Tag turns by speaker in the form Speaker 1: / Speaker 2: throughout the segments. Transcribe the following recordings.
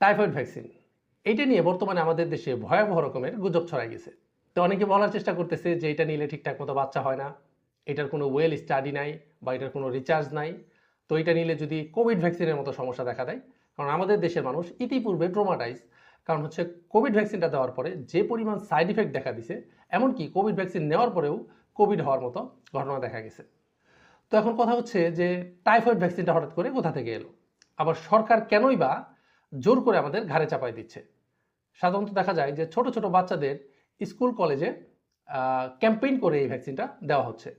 Speaker 1: Typhoid vaccine. এইটা নিয়ে বর্তমানে আমাদের দেশে ভয়াবহ রকমের গুজব ছড়াই গেছে। তো অনেকে বলার চেষ্টা করতেছে যে এটা নিলে ঠিকঠাক মতো বাচ্চা হয় না, এটার কোনো ওয়েল স্টাডি নাই বা এটার কোনো রিচার্জ নাই। তো এটা নিলে যদি কোভিড ভ্যাকসিনের মতো সমস্যা দেখা দেয়, কারণ আমাদের দেশের মানুষ ইতিপূর্বে ট্রোমাটাইজ কারণ হচ্ছে কোভিড ভ্যাকসিনটা দেওয়ার পরে যে পরিমাণ সাইড ইফেক্ট দেখা দিছে, এমনকি কোভিড ভ্যাকসিন নেওয়ার পরেও কোভিড হওয়ার মতো ঘটনা দেখা গেছে। তো এখন কথা হচ্ছে যে টাইফয়েড ভ্যাকসিনটা হঠাৎ করে কোথা থেকে এলো? আবার সরকার কেনই বা জোর করে আমাদের ঘাড়ে চাপাই দিচ্ছে। সাধারণত দেখা যায় যে ছোট ছোট বাচ্চাদের স্কুল, কলেজে ক্যাম্পেইন করে এই ভ্যাকসিনটা দেওয়া হচ্ছে।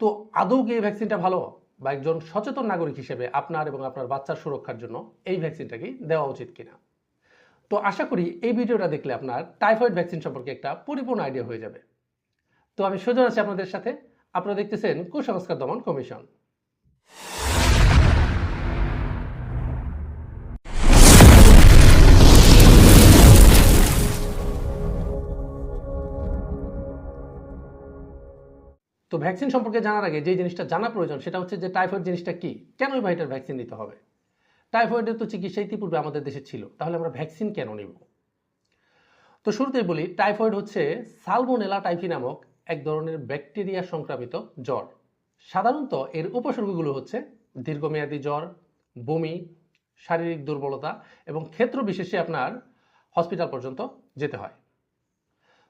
Speaker 1: তো আদৌ কি এই ভ্যাকসিনটা ভালো বা একজন সচেতন নাগরিক হিসেবে আপনার এবং আপনার বাচ্চার সুরক্ষার জন্য এই ভ্যাকসিনটা কি দেওয়া উচিত কিনা? তো আশা করি এই ভিডিওটা দেখলে আপনার টাইফয়েড ভ্যাকসিন সম্পর্কে একটা পরিপূর্ণ আইডিয়া হয়ে যাবে। তো আমি সুজন আছি আপনাদের সাথে। আপনারা দেখতেছেন কুসংস্কার দমন কমিশন। তো ভ্যাকসিন সম্পর্কে জানার আগে যে জিনিসটা জানা প্রয়োজন, সেটা হচ্ছে যে টাইফয়েড জিনিসটা কি? কেনই বা এটার ভ্যাকসিন নিতে হবে? টাইফয়েডের তো চিকিৎসা ইতিপূর্বে আমাদের দেশে ছিল, তাহলে আমরা ভ্যাকসিন কেন নিব? তো শুরুতেই বলি টাইফয়েড হচ্ছে সালমোনেলা টাইফি নামক এক ধরনের ব্যাকটেরিয়া সংক্রামিত জ্বর। সাধারণত এর উপসর্গগুলো হচ্ছে দীর্ঘমেয়াদী জ্বর, বমি, শারীরিক দুর্বলতা এবং ক্ষেত্র বিশেষে আপনার হসপিটাল পর্যন্ত যেতে হয়।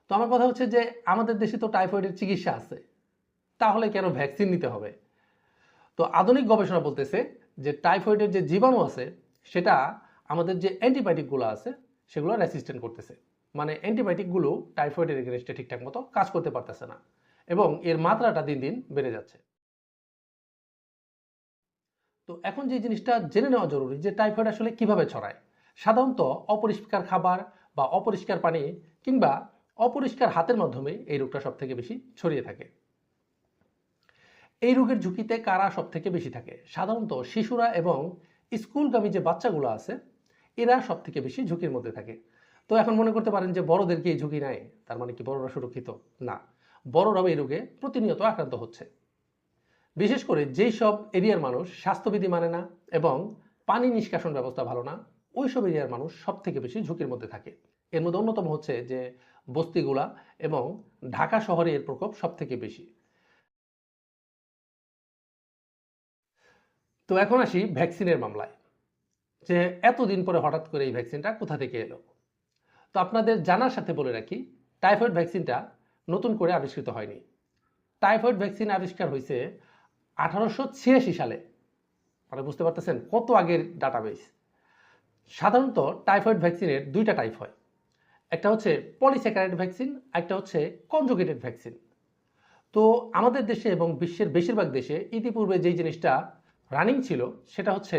Speaker 1: তো আমার কথা হচ্ছে যে আমাদের দেশে তো টাইফয়েডের চিকিৎসা আছে। তাহলে কেন ভ্যাকসিন নিতে হবে? তো আধুনিক গবেষণা বলতেছে যে টাইফয়েডের যে জীবাণু আছে, সেটা আমাদের যে অ্যান্টিবায়োটিকগুলো আছে, সেগুলো রেসিস্টেন্ট করতেছে। মানে অ্যান্টিবায়োটিকগুলো টাইফয়েডের এগেনস্টে ঠিকঠাক মতো কাজ করতে পারতেছে না এবং এর মাত্রাটা দিন দিন বেড়ে যাচ্ছে। তো এখন যে জিনিসটা জেনে নেওয়া জরুরি যে টাইফয়েড আসলে কীভাবে ছড়ায়, সাধারণত অপরিষ্কার খাবার বা অপরিষ্কার পানি কিংবা অপরিষ্কার হাতের মাধ্যমে এই রোগটা সব থেকে বেশি ছড়িয়ে থাকে। এই রোগের ঝুঁকিতে কারা সব থেকে বেশি থাকে? সাধারণত শিশুরা এবং স্কুলগামী যে বাচ্চাগুলো আছে, এরা সব থেকে বেশি ঝুঁকির মধ্যে থাকে। তো এখন মনে করতে পারেন যে বড়দেরকে এই ঝুঁকি নেয় তার মানে কি বড়রা সুরক্ষিত? না। বড়রাও এই রোগে প্রতিনিয়ত আক্রান্ত হচ্ছে। বিশেষ করে যেই সব এরিয়ার মানুষ স্বাস্থ্যবিধি মানে না এবং পানি নিষ্কাশন ব্যবস্থা ভালো না ওই সব এরিয়ার মানুষ সব থেকে বেশি ঝুঁকির মধ্যে থাকে। এর মধ্যে অন্যতম হচ্ছে যে বস্তিগুলা এবং ঢাকা শহরে এর প্রকোপ সব থেকে বেশি। তো এখন আসি ভ্যাকসিনের মামলায়, যে এতদিন পরে হঠাৎ করে এই ভ্যাকসিনটা কোথা থেকে এলো? তো আপনাদের জানার সাথে বলে রাখি, টাইফয়েড ভ্যাকসিনটা নতুন করে আবিষ্কৃত হয়নি। টাইফয়েড ভ্যাকসিন আবিষ্কার হয়েছে আঠারোশো ছিয়াশি সালে। মানে বুঝতে পারতেছেন কত আগের ডাটাবেস সাধারণত টাইফয়েড ভ্যাকসিনের দুইটা টাইপ হয়। একটা হচ্ছে পলিস্যাকারাইড ভ্যাকসিন একটা হচ্ছে কনজুগেটেড ভ্যাকসিন তো আমাদের দেশে এবং বিশ্বের বেশিরভাগ দেশে ইতিপূর্বে যেই জিনিসটা রানিং ছিল, সেটা হচ্ছে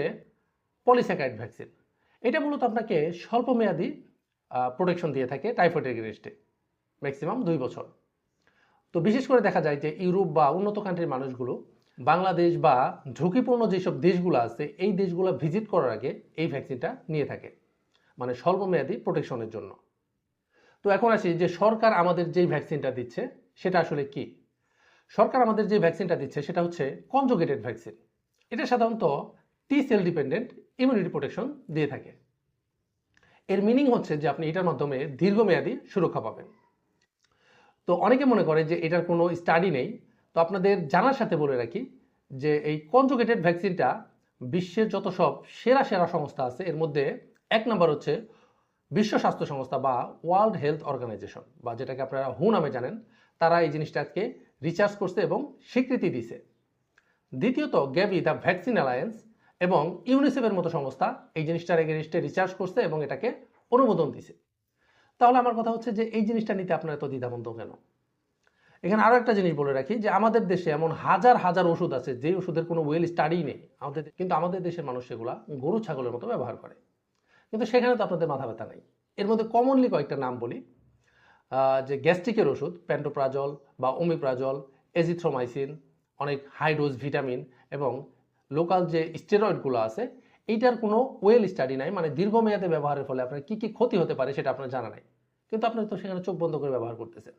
Speaker 1: পলিস্যাকারাইড ভ্যাকসিন। এটা মূলত আপনাকে স্বল্পমেয়াদী প্রোটেকশন দিয়ে থাকে টাইফয়েড এগেনস্টে ম্যাক্সিমাম দুই বছর। তো বিশেষ করে দেখা যায় যে ইউরোপ বা উন্নত কান্ট্রির মানুষগুলো, বাংলাদেশ বা ঝুঁকিপূর্ণ যেসব দেশগুলো আছে, এই দেশগুলো ভিজিট করার আগে এই ভ্যাকসিনটা নিয়ে থাকে মানে স্বল্পমেয়াদী প্রোটেকশনের জন্য। তো এখন আসি যে সরকার আমাদের যেই ভ্যাকসিনটা দিচ্ছে, সেটা আসলে কি? সরকার আমাদের যে ভ্যাকসিনটা দিচ্ছে, সেটা হচ্ছে কনজুগেটেড ভ্যাকসিন এটা সাধারণত T cell dependent immunity protection দিয়ে থাকে। এর মিনিং হচ্ছে যে আপনি এটার মাধ্যমে দীর্ঘমেয়াদী সুরক্ষা পাবেন। তো অনেকে মনে করে যে এটার কোনো স্টাডি নেই। তো আপনাদের জানার সাথে বলে রাখি যে এই কনজুগেটেড ভ্যাকসিনটা বিশ্বের যত সব সেরা সেরা সংস্থা আছে, এর মধ্যে এক নম্বর হচ্ছে বিশ্ব স্বাস্থ্য সংস্থা বা ওয়ার্ল্ড হেলথ অর্গানাইজেশন বা যেটাকে আপনারা হু নামে জানেন, তারা এই জিনিসটাকে রিচার্জ করছে এবং স্বীকৃতি দিছে দ্বিতীয়ত গ্যাভি দ্য ভ্যাকসিন অ্যালায়েন্স এবং ইউনিসেফের মতো সংস্থা এই জিনিসটার এগেনস্টে রিচার্জ করছে এবং এটাকে অনুমোদন দিছে। তাহলে আমার কথা হচ্ছে যে এই জিনিসটা নিতে আপনার এত দ্বিধাবন্ধ কেন? এখানে আরও একটা জিনিস বলে রাখি যে আমাদের দেশে এমন হাজার হাজার ওষুধ আছে, যে ওষুধের কোনো ওয়েল স্টাডি নেই। আমাদের কিন্তু আমাদের দেশের মানুষ সেগুলা গরু, ছাগলের মতো ব্যবহার করে। কিন্তু সেখানে তো আপনাদের মাথা ব্যথা নেই। এর মধ্যে কমনলি কয়েকটা নাম বলি। যে গ্যাস্ট্রিকের ওষুধ প্যান্টোপ্রাজল বা ওমিপ্রাজল এজিথ্রোমাইসিন অনেক হাই ডোজ ভিটামিন এবং লোকাল যে স্টেরয়েডগুলো আছে, এইটার কোনো ওয়েল স্টাডি নাই। মানে দীর্ঘমেয়াদে ব্যবহারের ফলে আপনার কী কী ক্ষতি হতে পারে সেটা আপনার জানা নাই। কিন্তু আপনি তো সেখানে চোখ বন্ধ করে ব্যবহার করতেছেন।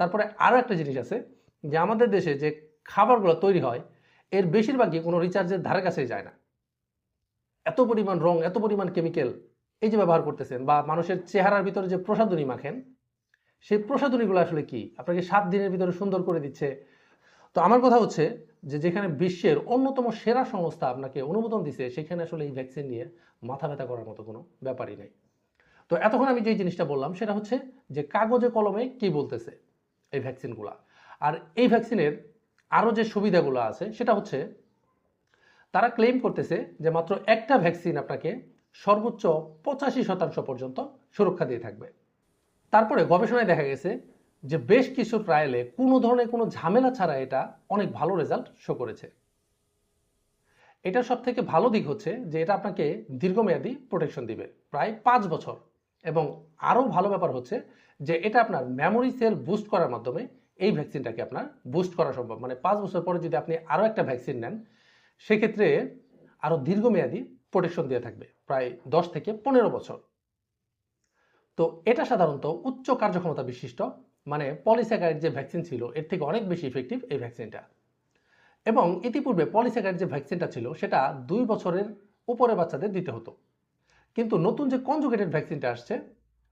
Speaker 1: তারপরে আরও একটা জিনিস আছে যে আমাদের দেশে যে খাবারগুলো তৈরি হয়, এর বেশিরভাগই কোনো রিচার্জের ধারে কাছেই যায় না। এত পরিমাণ রং, এত পরিমাণ কেমিক্যাল এই যে ব্যবহার করতেছেন বা মানুষের চেহারার ভিতরে যে প্রসাধনী মাখেন, সেই প্রসাধনীগুলো আসলে কি? আপনাকে সাত দিনের ভিতরে সুন্দর করে দিচ্ছে তো আমার কথা হচ্ছে যে যেখানে বিশ্বের অন্যতম সেরা সংস্থা আপনাকে অনুমোদন দিছে, সেখানে আসলে এই ভ্যাকসিন নিয়ে মাথা ব্যথা করার মতো কোনো ব্যাপারই নেই। তো এতক্ষণ আমি যে জিনিসটা বললাম, সেটা হচ্ছে যে কাগজে কলমে কি বলতেছে এই ভ্যাকসিনগুলা আর এই ভ্যাকসিনের আরও যে সুবিধাগুলো আছে, সেটা হচ্ছে তারা ক্লেম করতেছে যে মাত্র একটা ভ্যাকসিন আপনাকে সর্বোচ্চ পঁচাশি শতাংশ পর্যন্ত সুরক্ষা দিয়ে থাকবে। তারপরে গবেষণায় দেখা গেছে যে বেশ কিছু ট্রায়ালে কোনো ধরনের কোনো ঝামেলা ছাড়া এটা অনেক ভালো রেজাল্ট শো করেছে। এটা সব থেকে ভালো দিক হচ্ছে যে এটা আপনাকে দীর্ঘমেয়াদী প্রোটেকশন দিবে, প্রায় পাঁচ বছর। এবং আরও ভালো ব্যাপার হচ্ছে যে এটা আপনার মেমোরি সেল বুস্ট করার মাধ্যমে এই ভ্যাকসিনটাকে আপনার বুস্ট করা সম্ভব। মানে পাঁচ বছর পরে যদি আপনি আরও একটা ভ্যাকসিন নেন, সেক্ষেত্রে আরও দীর্ঘমেয়াদী প্রোটেকশন দিয়ে থাকবে, প্রায় দশ থেকে পনেরো বছর। তো এটা সাধারণত উচ্চ কার্যক্ষমতা বিশিষ্ট মানে পলিস্যাকাইড যে ভ্যাকসিন ছিল, এর থেকে অনেক বেশি ইফেক্টিভ এই ভ্যাকসিনটা এবং ইতিপূর্বে পলিস্যাকাইড যে ভ্যাকসিনটা ছিল, সেটা দুই বছরের উপরে বাচ্চাদের দিতে হতো। কিন্তু নতুন যে কনজুগেটেড ভ্যাকসিনটা আসছে,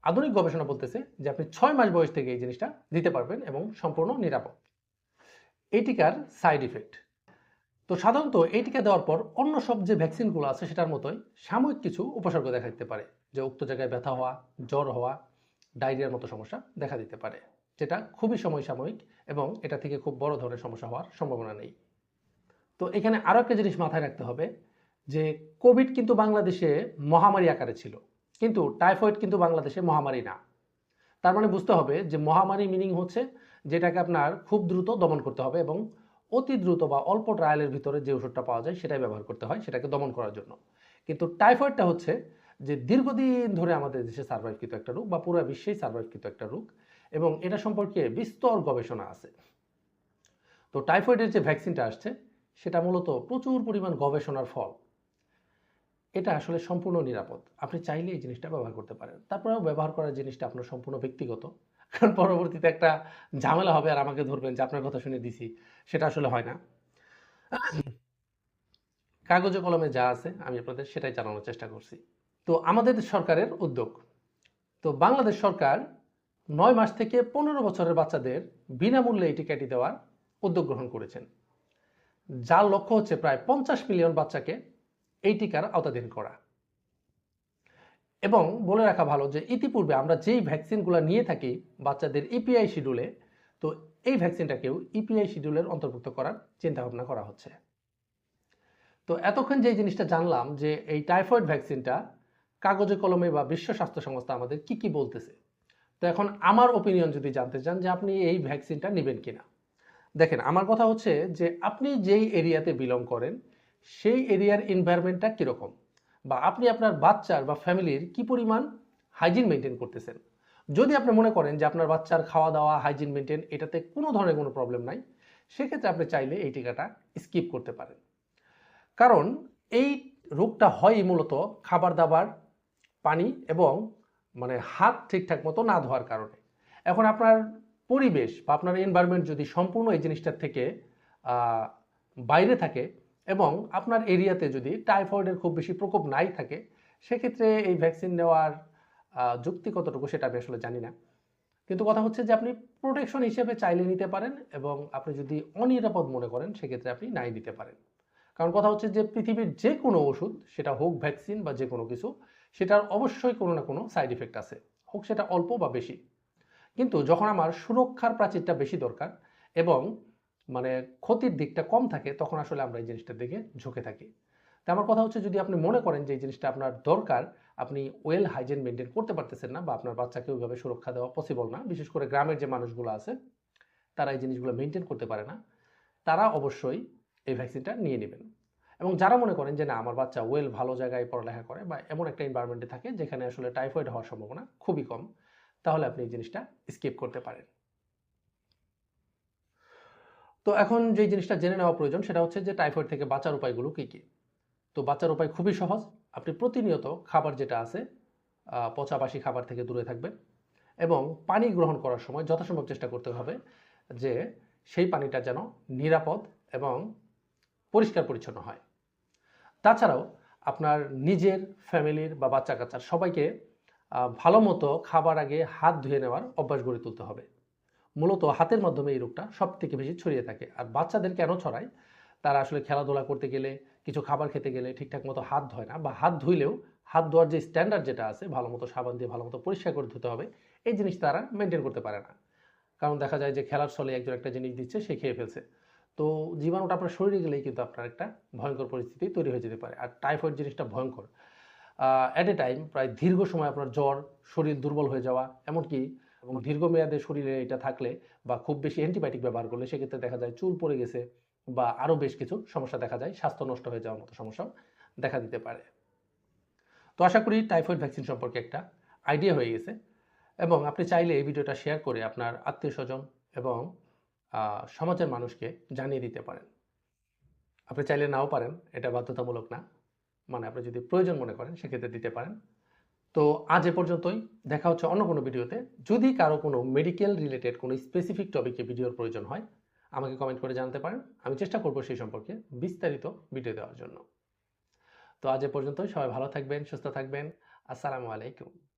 Speaker 1: আধুনিক গবেষণা বলতেছে যে আপনি ছয় মাস বয়স থেকে এই জিনিসটা দিতে পারবেন এবং সম্পূর্ণ নিরাপদ। এই টিকার সাইড ইফেক্ট তো সাধারণত এই টিকা দেওয়ার পর অন্য সব যে ভ্যাকসিনগুলো আছে, সেটার মতোই সাময়িক কিছু উপসর্গ দেখা দিতে পারে। যে উক্ত জায়গায় ব্যথা হওয়া, জ্বর হওয়া ডায়রিয়ার মতো সমস্যা দেখা দিতে পারে। যেটা খুবই সময় সাময়িক এবং এটা থেকে খুব বড় ধরনের সমস্যা হওয়ার সম্ভাবনা নেই। তো এখানে আরও একটা জিনিস মাথায় রাখতে হবে যে কোভিড কিন্তু বাংলাদেশে মহামারী আকারে ছিল, কিন্তু টাইফয়েড কিন্তু বাংলাদেশে মহামারী না। তার মানে বুঝতে হবে যে মহামারী মিনিং হচ্ছে যেটাকে আপনার খুব দ্রুত দমন করতে হবে এবং অতি দ্রুত বা অল্প ট্রায়ালের ভিতরে যে ওষুধটা পাওয়া যায় সেটাই ব্যবহার করতে হয়, সেটাকে দমন করার জন্য। কিন্তু টাইফয়েডটা হচ্ছে যে দীর্ঘদিন ধরে আমাদের দেশে সার্ভাইভকৃত একটা রোগ বা পুরো বিশ্বেই সার্ভাইভকৃত একটা রোগ এবং এটা সম্পর্কে বিস্তর গবেষণা আছে। তো টাইফয়েডের যে ভ্যাকসিনটা আসছে, সেটা মূলত প্রচুর পরিমাণ গবেষণার ফল। এটা আসলে সম্পূর্ণ নিরাপদ। আপনি চাইলে এই জিনিসটা ব্যবহার করতে পারেন। তারপরেও ব্যবহার করার জিনিসটা আপনার সম্পূর্ণ ব্যক্তিগত। কারণ পরবর্তীতে একটা ঝামেলা হবে আর আমাকে ধরবেন যে আপনার কথা শুনে দিছি, সেটা আসলে হয় না। কাগজে কলমে যা আছে আমি আপনাদের সেটাই জানানোর চেষ্টা করছি। তো আমাদের সরকারের উদ্যোগ। তো বাংলাদেশ সরকার নয় মাস থেকে পনেরো বছরের বাচ্চাদের বিনামূল্যে এই টিকাটি দেওয়ার উদ্যোগ গ্রহণ করেছেন। যার লক্ষ্য হচ্ছে প্রায় পঞ্চাশ মিলিয়ন বাচ্চাকে এই টিকার আওতাধীন করা। এবং বলে রাখা ভালো যে ইতিপূর্বে আমরা যেই ভ্যাকসিনগুলো নিয়ে থাকি বাচ্চাদের ইপিআই শিডিউলে, তো এই ভ্যাকসিনটাকেও ইপিআই শিডিউলের অন্তর্ভুক্ত করার চিন্তাভাবনা করা হচ্ছে। তো এতক্ষণ যে জিনিসটা জানলাম যে এই টাইফয়েড ভ্যাকসিনটা কাগজে কলমে বা বিশ্ব স্বাস্থ্য সংস্থা আমাদের কি কি বলতেছে তো এখন আমার ওপিনিয়ন যদি জানতে চান যে আপনি এই ভ্যাকসিনটা নেবেন কি না দেখেন, আমার কথা হচ্ছে যে আপনি যেই এরিয়াতে বিলং করেন, সেই এরিয়ার এনভায়রনমেন্টটা কীরকম? বা আপনি আপনার বাচ্চার বা ফ্যামিলির কি পরিমাণ হাইজিন মেনটেন করতেছেন? যদি আপনি মনে করেন যে আপনার বাচ্চার খাওয়া দাওয়া হাইজিন মেনটেন এটাতে কোনো ধরনের কোনো প্রবলেম নাই, সেক্ষেত্রে আপনি চাইলে এই টিকাটা স্কিপ করতে পারেন। কারণ এই রোগটা হয় মূলত খাবার দাবার পানি এবং মানে হাত ঠিকঠাক মতো না ধোয়ার কারণে। এখন আপনার পরিবেশ বা আপনার এনভায়রনমেন্ট যদি সম্পূর্ণ এই জিনিসটার থেকে বাইরে থাকে এবং আপনার এরিয়াতে যদি টাইফয়েডের খুব বেশি প্রকোপ নাই থাকে, সেক্ষেত্রে এই ভ্যাকসিন নেওয়ার যুক্তি কতটুকু সেটা আমি আসলে জানি না। কিন্তু কথা হচ্ছে যে আপনি প্রোটেকশন হিসেবে চাইলে নিতে পারেন এবং আপনি যদি অনিরাপদ মনে করেন, সেক্ষেত্রে আপনি নাই নিতে পারেন। কারণ কথা হচ্ছে যে পৃথিবীর যে কোনো ওষুধ, সেটা হোক ভ্যাকসিন বা যে কোনো কিছু সেটার অবশ্যই কোনো না কোনো সাইড ইফেক্ট আছে, হোক সেটা অল্প বা বেশি। কিন্তু যখন আমার সুরক্ষার প্রাচীরটা বেশি দরকার এবং মানে ক্ষতির দিকটা কম থাকে, তখন আসলে আমরা এই জিনিসটার দিকে ঝুঁকে থাকি। তো আমার কথা হচ্ছে যদি আপনি মনে করেন যে এই জিনিসটা আপনার দরকার, আপনি ওয়েল হাইজিন মেনটেন করতে পারতেছেন না বা আপনার বাচ্চাকে ওইভাবে সুরক্ষা দেওয়া পসিবল না, বিশেষ করে গ্রামের যে মানুষগুলো আছে, তারা এই জিনিসগুলো মেনটেন করতে পারে না, তারা অবশ্যই এই ভ্যাকসিনটা নিয়ে নেবেন। এবং যারা মনে করেন যে, না, আমার বাচ্চা ওয়েল ভালো জায়গায় পড়ালেখা করে বা এমন একটা এনভায়রনমেন্টে থাকে যেখানে আসলে টাইফয়েড হওয়ার সম্ভাবনা খুবই কম, তাহলে আপনি এই জিনিসটা স্কিপ করতে পারেন। তো এখন যে জিনিসটা জেনে নেওয়া প্রয়োজন সেটা হচ্ছে যে টাইফয়েড থেকে বাঁচার উপায়গুলো কী কী? তো বাঁচার উপায় খুবই সহজ। আপনি প্রতিনিয়ত খাবার যেটা আছে পচাবাসি খাবার থেকে দূরে থাকবেন এবং পানি গ্রহণ করার সময় যথাসম্ভব চেষ্টা করতে হবে যে, সেই পানিটা যেন নিরাপদ এবং পরিষ্কার পরিচ্ছন্ন হয়। তাছাড়াও আপনার নিজের ফ্যামিলির বা বাচ্চা কাচ্চার সবাইকে ভালো মতো খাবার আগে হাত ধুয়ে নেওয়ার অভ্যাস গড়ে তুলতে হবে। মূলত হাতের মাধ্যমে এই রোগটা সব থেকে বেশি ছড়িয়ে থাকে। আর বাচ্চাদের কেন ছড়ায়? তারা আসলে খেলাধুলা করতে গেলে, কিছু খাবার খেতে গেলে ঠিকঠাক মতো হাত ধয় না বা হাত ধুইলেও হাত ধোয়ার যে স্ট্যান্ডার্ড যেটা আছে, ভালো মতো সাবান দিয়ে ভালো মতো পরিষ্কার করে ধুতে হবে, এই জিনিস তারা মেনটেন করতে পারে না। কারণ দেখা যায় যে খেলার ছলে একজন একটা জিনিস দিচ্ছে, সে খেয়ে ফেলছে। তো জীবাণুটা আপনার শরীরে গেলেই কিন্তু আপনার একটা ভয়ঙ্কর পরিস্থিতি তৈরি হয়ে যেতে পারে। আর টাইফয়েড জিনিসটা ভয়ঙ্কর। অ্যাট এ টাইম প্রায় দীর্ঘ সময় আপনার জ্বর, শরীর দুর্বল হয়ে যাওয়া, এমনকি এবং দীর্ঘমেয়াদে শরীরে এটা থাকলে বা খুব বেশি অ্যান্টিবায়োটিক ব্যবহার করলে সেক্ষেত্রে দেখা যায় চুল পড়ে গেছে বা আরও বেশ কিছু সমস্যা দেখা যায়, স্বাস্থ্য নষ্ট হয়ে যাওয়ার মতো সমস্যাও দেখা দিতে পারে। তো আশা করি টাইফয়েড ভ্যাকসিন সম্পর্কে একটা আইডিয়া হয়ে গেছে। এবং আপনি চাইলে এই ভিডিওটা শেয়ার করে আপনার আত্মীয় স্বজন এবং সমাজের মানুষকে জানিয়ে দিতে পারেন। আপনি চাইলে নাও পারেন, এটা বাধ্যতামূলক না। মানে আপনি যদি প্রয়োজন মনে করেন, সেক্ষেত্রে দিতে পারেন। তো আজ এ পর্যন্তই। দেখা হচ্ছে অন্য কোনো ভিডিওতে। যদি কারও কোনো মেডিকেল রিলেটেড কোনো স্পেসিফিক টপিকে ভিডিওর প্রয়োজন হয়, আমাকে কমেন্ট করে জানাতে পারেন। আমি চেষ্টা করব সেই সম্পর্কে বিস্তারিত ভিডিও দেওয়ার জন্য। তো আজ এ পর্যন্তই। সবাই ভালো থাকবেন, সুস্থ থাকবেন। আসসালামু আলাইকুম।